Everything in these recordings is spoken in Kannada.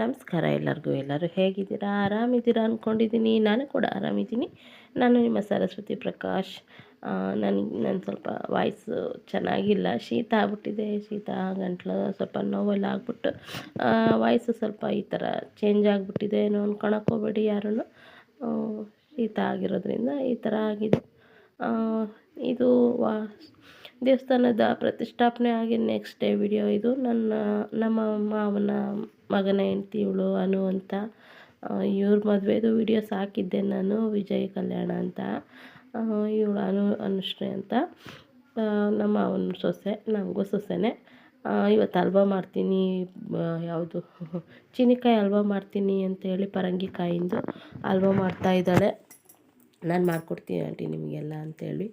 ನಮಸ್ಕಾರ ಎಲ್ಲರಿಗೂ, ಎಲ್ಲರೂ ಹೇಗಿದ್ದೀರಾ? ಆರಾಮಿದ್ದೀರಾ ಅಂದ್ಕೊಂಡಿದ್ದೀನಿ ನಾನು ಕೂಡ ಆರಾಮಿದ್ದೀನಿ. ನಾನು ನಿಮ್ಮ ಸರಸ್ವತಿ ಪ್ರಕಾಶ್. ನನಗೆ ನಾನು ಸ್ವಲ್ಪ ವಾಯ್ಸ್ ಚೆನ್ನಾಗಿಲ್ಲ. ಶೀತ ಆಗ್ಬಿಟ್ಟಿದೆ. ಶೀತ ಗಂಟ್ಲು ಸ್ವಲ್ಪ ನೋವೆಲ್ಲ ಆಗ್ಬಿಟ್ಟು ವಾಯ್ಸು ಸ್ವಲ್ಪ ಈ ಥರ ಚೇಂಜ್ ಆಗಿಬಿಟ್ಟಿದೆ ಏನೋ ಅಂದ್ಕೊಳಕ್ಕೆ ಹೋಗ್ಬೇಡಿ ಯಾರೂ ಶೀತ ಆಗಿರೋದ್ರಿಂದ ಈ ಥರ ಆಗಿದೆ. ಇದು ವಾ ದೇವಸ್ಥಾನದ ಪ್ರತಿಷ್ಠಾಪನೆ ಆಗಿ ನೆಕ್ಸ್ಟ್ ಡೇ ವಿಡಿಯೋ ಇದು. ನನ್ನ, ನಮ್ಮ ಮಾವನ ಮಗನ ಹೆಂಡ್ತಿ ಇವಳು ಅನು ಅಂತ. ಇವ್ರ ಮದುವೆದು ವೀಡಿಯೋಸ್ ಹಾಕಿದ್ದೆ ನಾನು, ವಿಜಯ್ ಕಲ್ಯಾಣ ಅಂತ. ಇವಳು ಅನು, ಅನುಶ್ರೀ ಅಂತ. ನಮ್ಮ ಅವನ ಸೊಸೆ ನಮಗೂ ಸೊಸೆನೇ. ಇವತ್ತು ಹಲ್ವಾ ಮಾಡ್ತೀನಿ ಯಾವುದು, ಚೀನಿಕಾಯಿ ಹಲ್ವಾ ಮಾಡ್ತೀನಿ ಅಂತೇಳಿ ಪರಂಗಿಕಾಯಿಂದು ಹಲ್ವಾ ಮಾಡ್ತಾಯಿದ್ದಾಳೆ ನಾನು ಮಾಡಿಕೊಡ್ತೀನಿ ಆಂಟಿ ನಿಮಗೆಲ್ಲ ಅಂತೇಳಿ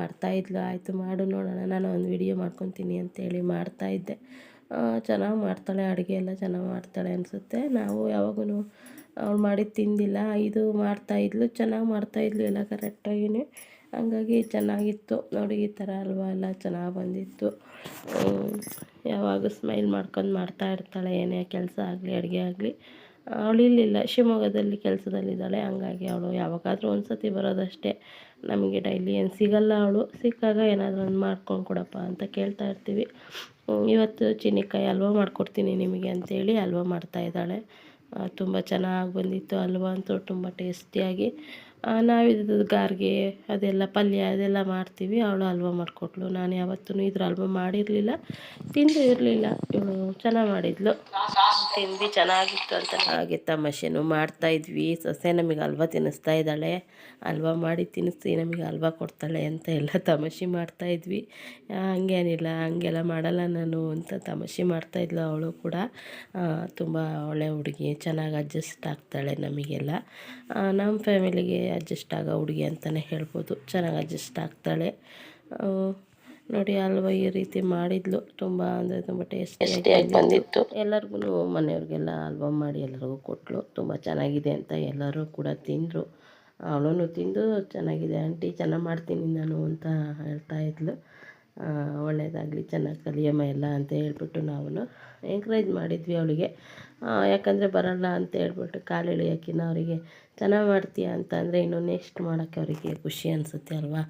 ಮಾಡ್ತಾಯಿದ್ಲು ಆಯಿತು ಮಾಡು ನೋಡೋಣ, ನಾನು ಒಂದು ವಿಡಿಯೋ ಮಾಡ್ಕೊತೀನಿ ಅಂತೇಳಿ ಮಾಡ್ತಾಯಿದ್ದೆ ಚೆನ್ನಾಗಿ ಮಾಡ್ತಾಳೆ, ಅಡುಗೆ ಎಲ್ಲ ಚೆನ್ನಾಗಿ ಮಾಡ್ತಾಳೆ ಅನಿಸುತ್ತೆ. ನಾವು ಯಾವಾಗೂ ಅವ್ಳು ಮಾಡಿದ್ದು ತಿಂದಿಲ್ಲ, ಇದು ಮಾಡ್ತಾಯಿದ್ಲು ಚೆನ್ನಾಗಿ ಮಾಡ್ತಾಯಿದ್ಲು ಎಲ್ಲ ಕರೆಕ್ಟಾಗಿಯೇ ಹಂಗಾಗಿ ಚೆನ್ನಾಗಿತ್ತು. ನೋಡಿ, ಈ ಥರ ಅಲ್ವಾ ಎಲ್ಲ ಚೆನ್ನಾಗಿ ಬಂದಿತ್ತು. ಯಾವಾಗ ಸ್ಮೈಲ್ ಮಾಡ್ಕೊಂಡು ಮಾಡ್ತಾ ಇರ್ತಾಳೆ, ಏನೇ ಕೆಲಸ ಆಗಲಿ, ಅಡುಗೆ ಆಗಲಿ. ಅವಳು ಇಲ್ಲಿಲ್ಲ, ಶಿವಮೊಗ್ಗದಲ್ಲಿ ಕೆಲಸದಲ್ಲಿದ್ದಾಳೆ. ಹಂಗಾಗಿ ಅವಳು ಯಾವಾಗಾದರೂ ಒಂದು ಸತಿ ಬರೋದಷ್ಟೇ. ನಮಗೆ ಡೈಲಿ ಏನು ಸಿಗಲ್ಲ ಅವಳು. ಸಿಕ್ಕಾಗ ಏನಾದರೂ ಒಂದು ಮಾಡ್ಕೊಂಡು ಕೊಡಪ್ಪ ಅಂತ ಕೇಳ್ತಾ ಇರ್ತೀವಿ. ಇವತ್ತು ಚೀನಿಕಾಯಿ ಹಲ್ವ ಮಾಡಿಕೊಡ್ತೀನಿ ನಿಮಗೆ ಅಂತೇಳಿ ಹಲ್ವ ಮಾಡ್ತಾಯಿದ್ದಾಳೆ ತುಂಬ ಚೆನ್ನಾಗಿ ಬಂದಿತ್ತು ಹಲ್ವ ಅಂತೂ ತುಂಬ ಟೇಸ್ಟಿಯಾಗಿ. ನಾವಿದು ಗಾರ್ಗೆ, ಅದೆಲ್ಲ ಪಲ್ಯ ಅದೆಲ್ಲ ಮಾಡ್ತೀವಿ. ಅವಳು ಹಲ್ವ ಮಾಡಿಕೊಟ್ಳು ನಾನು ಯಾವತ್ತೂ ಇದ್ರ ಹಲ್ವ ಮಾಡಿರಲಿಲ್ಲ. ತಿಂದು ಇರಲಿಲ್ಲ. ಇವಳು ಚೆನ್ನಾಗಿ ಮಾಡಿದ್ಲು. ತಿಂದು ಚೆನ್ನಾಗಿತ್ತು ಅಂತ. ಹಾಗೆ ತಮಾಷೆನೂ ಮಾಡ್ತಾಯಿದ್ವಿ ಸೊಸೆ ನಮಗೆ ಹಲ್ವ ತಿನ್ನಿಸ್ತಾ ಇದ್ದಾಳೆ? ಹಲ್ವ ಮಾಡಿ ತಿನ್ನಿಸಿ ನಮಗೆ ಹಲ್ವ ಕೊಡ್ತಾಳೆ ಅಂತ ಎಲ್ಲ ತಮಾಷೆ ಮಾಡ್ತಾಯಿದ್ವಿ ಹಂಗೇನಿಲ್ಲ, ಹಂಗೆಲ್ಲ ಮಾಡಲ್ಲ ನಾನು ಅಂತ ತಮಾಷೆ ಮಾಡ್ತಾಯಿದ್ಲು ಅವಳು ಕೂಡ. ತುಂಬ ಒಳ್ಳೆ ಹುಡುಗಿ, ಚೆನ್ನಾಗಿ ಅಡ್ಜಸ್ಟ್ ಆಗ್ತಾಳೆ ನಮಗೆಲ್ಲ. ನಮ್ಮ ಫ್ಯಾಮಿಲಿಗೆ ಅಡ್ಜಸ್ಟ್ ಆಗೋ ಹುಡುಗಿ ಅಂತಲೇ ಹೇಳ್ಬೋದು. ಚೆನ್ನಾಗಿ ಅಡ್ಜಸ್ಟ್ ಆಗ್ತಾಳೆ. ನೋಡಿ ಹಲ್ವ ಈ ರೀತಿ ಮಾಡಿದ್ಲು. ತುಂಬ ಅಂದರೆ ತುಂಬ ಟೇಸ್ಟಿಯಾಗಿ ಬಂದಿತ್ತು. ಎಲ್ಲರಿಗೂ ಮನೆಯವ್ರಿಗೆಲ್ಲ ಹಲ್ವ ಮಾಡಿ ಎಲ್ಲರಿಗೂ ಕೊಟ್ಟಳು ತುಂಬ ಚೆನ್ನಾಗಿದೆ ಅಂತ ಎಲ್ಲರೂ ಕೂಡ ತಿಂದರು. ಅವಳು ತಿಂದು ಚೆನ್ನಾಗಿದೆ. ಆಂಟಿ ಚೆನ್ನಾಗಿ ಮಾಡ್ತೀನಿ ನಾನು ಅಂತ ಹೇಳ್ತಾ ಇದ್ಲು. ಒಳ್ಳೆಯದಾಗಲಿ ಚೆನ್ನಾಗಿ ಕಲಿಯಮ್ಮ ಎಲ್ಲ ಅಂತ ಹೇಳ್ಬಿಟ್ಟು ನಾವು ಎಂಕ್ರೇಜ್ ಮಾಡಿದ್ವಿ ಅವಳಿಗೆ. ಯಾಕಂದರೆ ಬರಲ್ಲ ಅಂತ ಹೇಳ್ಬಿಟ್ಟು ಕಾಲು ಎಳಿಯೋಕ್ಕಿನ್ನ ಅವರಿಗೆ ಚೆನ್ನಾಗಿ ಮಾಡ್ತೀಯ ಅಂತಂದರೆ ಇನ್ನು ನೆಕ್ಸ್ಟ್ ಮಾಡೋಕ್ಕೆ ಅವರಿಗೆ ಖುಷಿ ಅನಿಸುತ್ತೆ ಅಲ್ವಾ?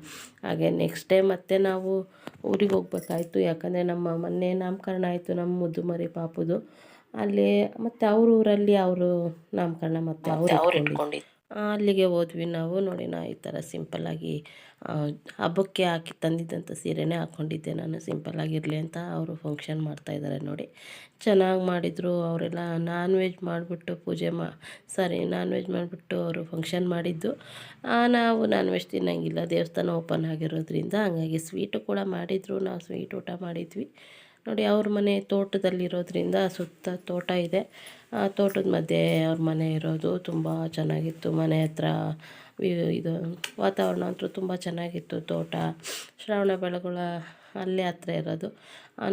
ಹಾಗೆ ನೆಕ್ಸ್ಟ್ ಡೇ ಮತ್ತೆ ನಾವು ಊರಿಗೆ ಹೋಗ್ಬೇಕಾಯ್ತು. ಯಾಕಂದರೆ ನಮ್ಮ ಮೊನ್ನೆ ನಾಮಕರಣ ಆಯಿತು ನಮ್ಮ ಮುದ್ದು ಮರಿ ಪಾಪುದು. ಅಲ್ಲಿ ಮತ್ತು ಅವ್ರ ಊರಲ್ಲಿ ಅವರು ನಾಮಕರಣ ಮತ್ತು ಅವ್ರು ಇಟ್ಕೊಂಡಿದ್ದು ಅಲ್ಲಿಗೆ ಹೋದ್ವಿ ನಾವು. ನೋಡಿ, ನಾ ಈ ಥರ ಸಿಂಪಲ್ಲಾಗಿ ಹಬ್ಬಕ್ಕೆ ಹಾಕಿ ತಂದಿದ್ದಂಥ ಸೀರೆನೇ ಹಾಕ್ಕೊಂಡಿದ್ದೆ ನಾನು. ಸಿಂಪಲ್ಲಾಗಿರಲಿ ಅಂತ ಅವರು ಫಂಕ್ಷನ್ ಮಾಡ್ತಾಯಿದ್ದಾರೆ ನೋಡಿ. ಚೆನ್ನಾಗಿ ಮಾಡಿದರು ಅವರೆಲ್ಲ. ನಾನ್ ವೆಜ್ ಮಾಡಿಬಿಟ್ಟು ಪೂಜೆ ಮಾ ಸಾರಿ ನಾನ್ ವೆಜ್ ಮಾಡಿಬಿಟ್ಟು ಅವರು ಫಂಕ್ಷನ್ ಮಾಡಿದ್ದು. ನಾವು ನಾನ್ ವೆಜ್ ತಿನ್ನೋಂಗಿಲ್ಲ. ದೇವಸ್ಥಾನ ಓಪನ್ ಆಗಿರೋದ್ರಿಂದ ಹಂಗಾಗಿ ಸ್ವೀಟು ಕೂಡ ಮಾಡಿದರು. ನಾವು ಸ್ವೀಟ್ ಊಟ ಮಾಡಿದ್ವಿ. ನೋಡಿ, ಅವ್ರ ಮನೆ ತೋಟದಲ್ಲಿರೋದ್ರಿಂದ ಸುತ್ತ ತೋಟ ಇದೆ. ಆ ತೋಟದ ಮಧ್ಯೆ ಅವ್ರ ಮನೆ ಇರೋದು ತುಂಬ ಚೆನ್ನಾಗಿತ್ತು. ಮನೆ ಹತ್ರ ಇದು, ವಾತಾವರಣ ಅಂತೂ ತುಂಬ ಚೆನ್ನಾಗಿತ್ತು. ತೋಟ, ಶ್ರವಣ ಬೆಳಗೊಳ ಅಲ್ಲೇ ಹತ್ರ ಇರೋದು.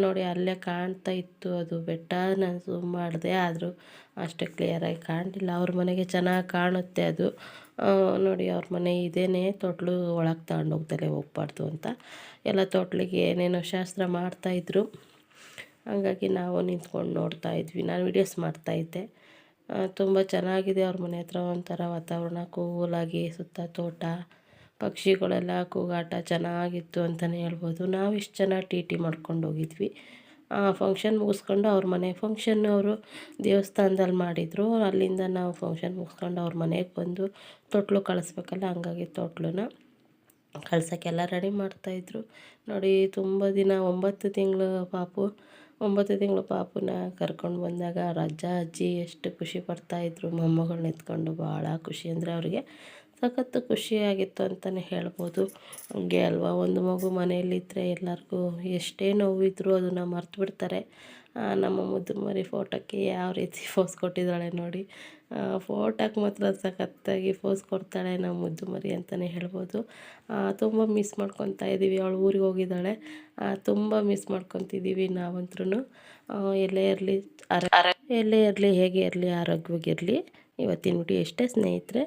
ನೋಡಿ, ಅಲ್ಲೇ ಕಾಣ್ತಾ ಇತ್ತು ಅದು ಬೆಟ್ಟ. ನಾನು ಝೂಮ್ ಮಾಡಿದೆ, ಆದರೂ ಅಷ್ಟೇ ಕ್ಲಿಯರಾಗಿ ಕಾಣಲಿಲ್ಲ. ಅವ್ರ ಮನೆಗೆ ಚೆನ್ನಾಗಿ ಕಾಣುತ್ತೆ ಅದು. ನೋಡಿ, ಅವ್ರ ಮನೆ ಇದೇನೆ. ತೊಟ್ಲು ಒಳಗೆ ತಗೊಂಡೋಗ್ದಲೇ ಹೋಗ್ಬಾರ್ದು ಅಂತ. ಎಲ್ಲ ತೊಟ್ಲಿಗೆ ಏನೇನೋ ಶಾಸ್ತ್ರ ಮಾಡ್ತಾಯಿದ್ರು ಹಾಗಾಗಿ ನಾವು ನಿಂತ್ಕೊಂಡು ನೋಡ್ತಾ ಇದ್ವಿ. ನಾನು ವೀಡಿಯೋಸ್ ಮಾಡ್ತಾಯಿದ್ದೆ ತುಂಬ ಚೆನ್ನಾಗಿದೆ ಅವ್ರ ಮನೆ ಹತ್ರ ಒಂಥರ ವಾತಾವರಣ, ಕೂಲಾಗಿ ಸುತ್ತ ತೋಟ, ಪಕ್ಷಿಗಳೆಲ್ಲ ಕೂಗಾಟ ಚೆನ್ನಾಗಿತ್ತು ಅಂತಲೇ ಹೇಳ್ಬೋದು. ನಾವು ಇಷ್ಟು ಜನ ಟಿ ಟಿ ಮಾಡ್ಕೊಂಡು ಹೋಗಿದ್ವಿ. ಫಂಕ್ಷನ್ ಮುಗಿಸ್ಕೊಂಡು ಅವ್ರ ಮನೆ ಫಂಕ್ಷನ್ ಅವರು ದೇವಸ್ಥಾನದಲ್ಲಿ ಮಾಡಿದರು. ಅಲ್ಲಿಂದ ನಾವು ಫಂಕ್ಷನ್ ಮುಗಿಸ್ಕೊಂಡು ಅವ್ರ ಮನೆಗೆ ಬಂದು ತೊಟ್ಲು ಕಳಿಸ್ಬೇಕಲ್ಲ, ಹಂಗಾಗಿ ತೊಟ್ಲನ್ನ ಕಳ್ಸೋಕ್ಕೆಲ್ಲ ರೆಡಿ ಮಾಡ್ತಾಯಿದ್ರು ನೋಡಿ, ತುಂಬ ದಿನ, ಒಂಬತ್ತು ತಿಂಗಳು ಪಾಪು ಒಂಬತ್ತು ತಿಂಗಳು ಪಾಪುನ ಕರ್ಕೊಂಡು ಬಂದಾಗ ಅಜ್ಜ ಅಜ್ಜಿ ಎಷ್ಟು ಖುಷಿ ಪಡ್ತಾಯಿದ್ರು ಮೊಮ್ಮಗಳು ನಿಂತ್ಕೊಂಡು ಭಾಳ ಖುಷಿ. ಅಂದರೆ ಅವರಿಗೆ ಸಖತ್ತು ಖುಷಿಯಾಗಿತ್ತು ಅಂತಲೇ ಹೇಳ್ಬೋದು. ಹಂಗೆ ಅಲ್ವಾ? ಒಂದು ಮಗು ಮನೆಯಲ್ಲಿದ್ದರೆ ಎಲ್ಲರಿಗೂ ಎಷ್ಟೇ ನೋವಿದ್ರೂ ಅದನ್ನು ಮರ್ತು ಬಿಡ್ತಾರೆ ನಮ್ಮ ಮುದ್ದುಮರಿ ಫೋಟೋಕ್ಕೆ ಯಾವ ರೀತಿ ಫೋಸ್ ಕೊಟ್ಟಿದ್ದಾಳೆ ನೋಡಿ. ಫೋಟೋಕ್ಕೆ ಮಾತ್ರ ಸಖತ್ತಾಗಿ ಫೋಸ್ ಕೊಡ್ತಾಳೆ ನಮ್ಮ ಮುದ್ದುಮರಿ ಅಂತಲೇ ಹೇಳ್ಬೋದು. ತುಂಬ ಮಿಸ್ ಮಾಡ್ಕೊತಾ ಇದ್ದೀವಿ. ಅವಳು ಊರಿಗೆ ಹೋಗಿದ್ದಾಳೆ. ತುಂಬ ಮಿಸ್ ಮಾಡ್ಕೊತಿದ್ದೀವಿ ನಾವಂತ್ರೂ ಎಲ್ಲೇ ಇರಲಿ ಎಲ್ಲೇ ಇರಲಿ, ಹೇಗೆ ಇರಲಿ ಆರೋಗ್ಯವಾಗಿರಲಿ ಇವತ್ತಿನ ವಿಡಿಯೋ ಎಷ್ಟೇ ಸ್ನೇಹಿತರೆ.